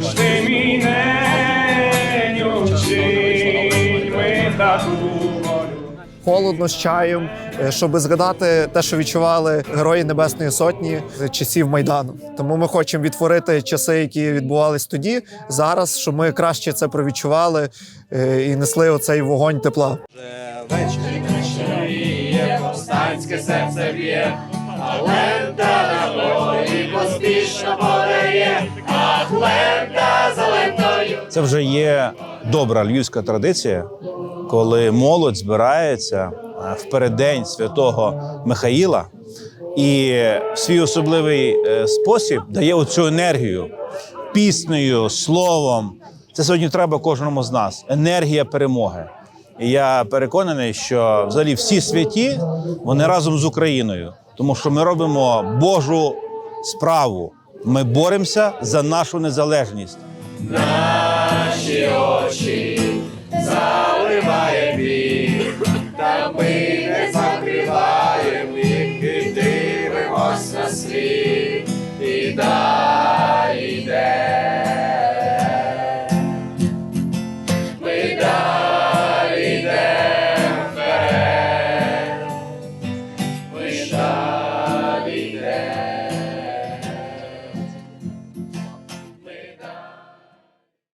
Жди міненю, вчинь ми таку волю. холодно з чаєм, е, щоб згадати те, що відчували герої Небесної Сотні з часів Майдану. Тому ми хочемо відтворити часи, які відбувались тоді, зараз, щоб ми краще це провідчували е, і несли оцей вогонь тепла. Є повстанське серце б'є, а а за. Це вже є добра львівська традиція, коли молодь збирається е, в переддень святого Михаїла і в свій особливий е, спосіб дає оцю енергію піснею, словом. Це сьогодні треба кожному з нас. Енергія перемоги. І я переконаний, що взагалі всі святі вони разом з Україною, тому що ми робимо Божу справу. Ми боремося за нашу незалежність. Наші очі заливає біль, та ми не закриваємо їх і дивимось на світ і далі.